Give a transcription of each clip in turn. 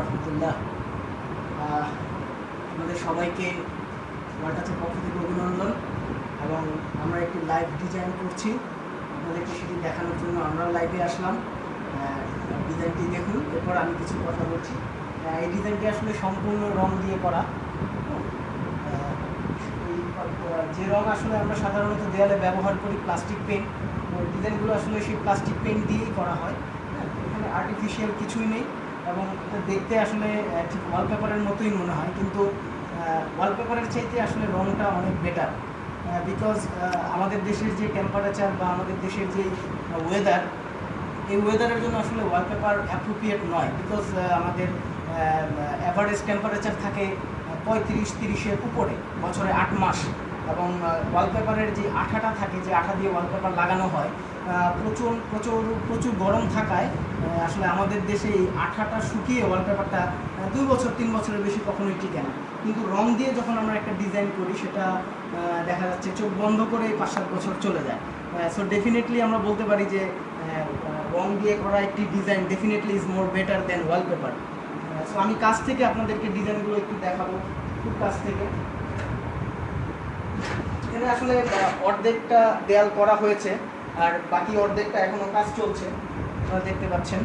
রহমতুল্লাহ আমাদের সবাইকে আমার কাছে পক্ষ থেকে অভিনন্দন এবং আমরা একটি লাইভ ডিজাইন করছি। আপনাদেরকে সেটি দেখানোর জন্য আমরা লাইভে আসলাম। ডিজাইনটি দেখুন, এরপর আমি কিছু কথা বলছি। এই ডিজাইনটি আসলে সম্পূর্ণ রং দিয়ে করা। যে রং আসলে আমরা সাধারণত দেয়ালে ব্যবহার করি প্লাস্টিক পেন্ট ডিজাইনগুলো আসলে সেই প্লাস্টিক পেন্ট দিয়েই করা হয়। হ্যাঁ, এখানে আর্টিফিশিয়াল কিছুই নেই। এবং দেখতে আসলে ঠিক ওয়ালপেপারের মতোই মনে হয়। কিন্তু ওয়ালপেপারের চাইতে আসলে রংটা অনেক বেটার বিকজ আমাদের দেশের যে টেম্পারেচার বা আমাদের দেশের যে ওয়েদার এই ওয়েদারের জন্য আসলে ওয়ালপেপার অ্যাপ্রোপ্রিয়েট নয়। বিকজ আমাদের অ্যাভারেজ টেম্পারেচার থাকে পঁয়ত্রিশ তিরিশের উপরে, বছরে আট মাস। এবং ওয়ালপেপারের যে আঠাটা থাকে, যে আঠা দিয়ে ওয়ালপেপার লাগানো হয় প্রচুর প্রচুর প্রচুর গরম থাকায় আসলে আমাদের দেশে এই আঠাটা শুকিয়ে ওয়ালপেপারটা দুই বছর, তিন বছরের বেশি কখনোই টিকে না। কিন্তু রং দিয়ে যখন আমরা একটা ডিজাইন করি, সেটা দেখা যাচ্ছে চোখ বন্ধ করে পাঁচ সাত বছর চলে যায়। সো ডেফিনেটলি আমরা বলতে পারি যে রং দিয়ে করা একটি design definitely is more better than wallpaper so আমি কাছ থেকে আপনাদেরকে ডিজাইনগুলো একটু দেখাবো, খুব কাছ থেকে। এখানে আসলে অর্ধেকটা দেয়াল করা হয়েছে, আর বাকি অর্ধেকটা এখনও কাজ চলছে। আপনারা দেখতে পাচ্ছেন।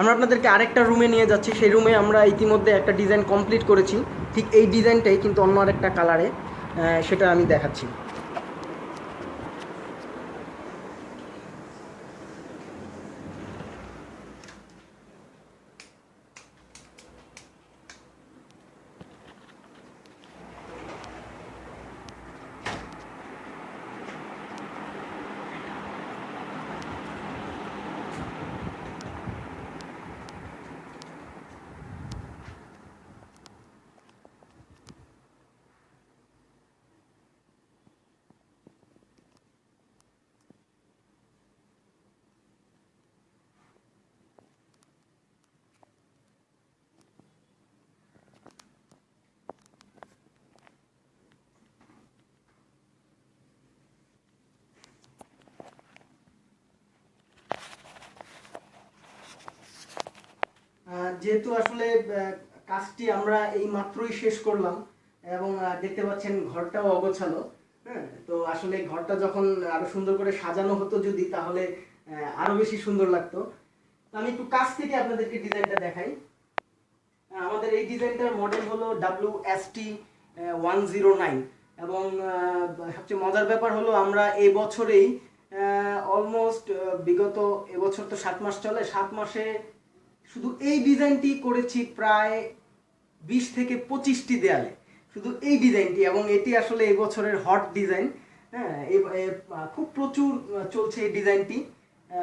আমরা আপনাদেরকে আরেকটা রুমে নিয়ে যাচ্ছি। সেই রুমে আমরা ইতিমধ্যে একটা ডিজাইন কমপ্লিট করেছি। ঠিক এই ডিজাইনটাই কিন্তু অন্য আরেকটা কালারে সেটা আমি দেখাচ্ছি। যেহেতু আসলে কাজটি আমরা এই মাত্রই শেষ করলাম এবং দেখতে পাচ্ছেন ঘরটাও অগোছালো হ্যাঁ? তো আসলে ঘরটা যখন আরও সুন্দর করে সাজানো হতো যদি, তাহলে আরও বেশি সুন্দর লাগতো। আমি একটু কাছ থেকে আপনাদেরকে ডিজাইনটা দেখাই। আমাদের এই ডিজাইনটার মডেল হলো W S T one zero nine এবং সবচেয়ে মজার ব্যাপার হলো আমরা এই বছরেই অলমোস্ট বিগত এবছর তো সাত মাস চলে, সাত মাসে শুধু এই ডিজাইনটি করেছি প্রায় বিশ থেকে পঁচিশটি দেয়ালে। শুধু এই ডিজাইনটি এবং এটি আসলে এই বছরের হট ডিজাইন। হ্যাঁ খুব প্রচুর চলছে এই ডিজাইনটি।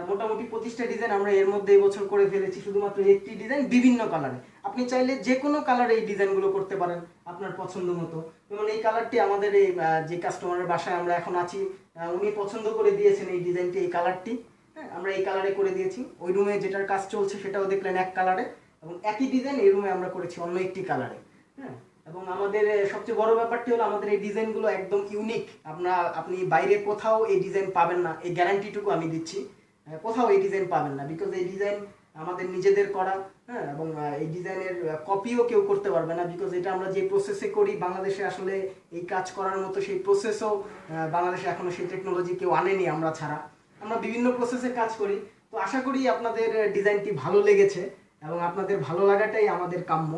মোটামুটি পঁচিশটা ডিজাইন আমরা এর মধ্যে এই বছর করে ফেলেছি, শুধুমাত্র একটি ডিজাইন বিভিন্ন কালারে। আপনি চাইলে যে কোনো কালারে এই ডিজাইনগুলো করতে পারেন আপনার পছন্দ মতো। যেমন এই কালারটি আমাদের এই যে কাস্টমারের বাসায় আমরা এখন আছি উনি পছন্দ করে দিয়েছেন এই ডিজাইনটি, এই কালারটি। হ্যাঁ আমরা এই কালারে করে দিয়েছি। ওই রুমে যেটার কাজ চলছে সেটাও দেখলেন এক কালারে এবং একই ডিজাইন এই রুমে আমরা করেছি অন্য একটি কালারে হ্যাঁ এবং আমাদের সবচেয়ে বড় ব্যাপারটি হলো আমাদের এই ডিজাইনগুলো একদম ইউনিক আপনার আপনি বাইরে কোথাও এই ডিজাইন পাবেন না। এই গ্যারান্টিটুকু আমি দিচ্ছি। কোথাও এই ডিজাইন পাবেন না। বিকজ এই ডিজাইন আমাদের নিজেদের করা। হ্যাঁ এবং এই ডিজাইনের কপিও কেউ করতে পারবে না। বিকজ এটা আমরা যে প্রসেসে করি, বাংলাদেশে আসলে এই কাজ করার মতো সেই প্রসেসও বাংলাদেশে এখনও সেই টেকনোলজি কেউ আনেনি আমরা ছাড়া। আমরা বিভিন্ন প্রসেসে কাজ করি। তো আশা করি আপনাদের ডিজাইনটি ভালো লেগেছে এবং আপনাদের ভালো লাগাটাই আমাদের কাম্য।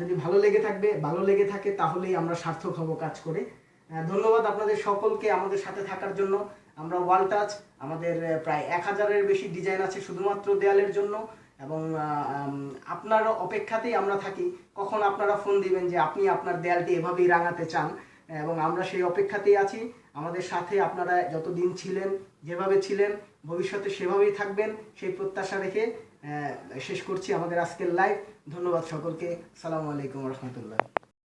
যদি ভালো লেগে থাকবে, ভালো লেগে থাকে, তাহলেই আমরা সার্থক হব কাজ করে। ধন্যবাদ আপনাদের সকলকে আমাদের সাথে থাকার জন্য। আমরা ওয়াল টাচ, আমাদের প্রায় এক হাজারের বেশি ডিজাইন আছে শুধুমাত্র দেয়ালের জন্য এবং আপনার অপেক্ষাতেই আমরা থাকি। কখন আপনারা ফোন দিবেন যে আপনি আপনার দেয়ালটি এভাবেই রাঙাতে চান? এবং আমরা সেই অপেক্ষাতেই আছি। আমাদের সাথে আপনারা যতদিন ছিলেন যেভাবে ছিলেন, ভবিষ্যতে সেভাবেই থাকবেন, সেই প্রত্যাশা রেখে শেষ করছি আমাদের আজকের লাইভ ধন্যবাদ সকলকে। সালামু আলাইকুম রহমতুল্লাহ।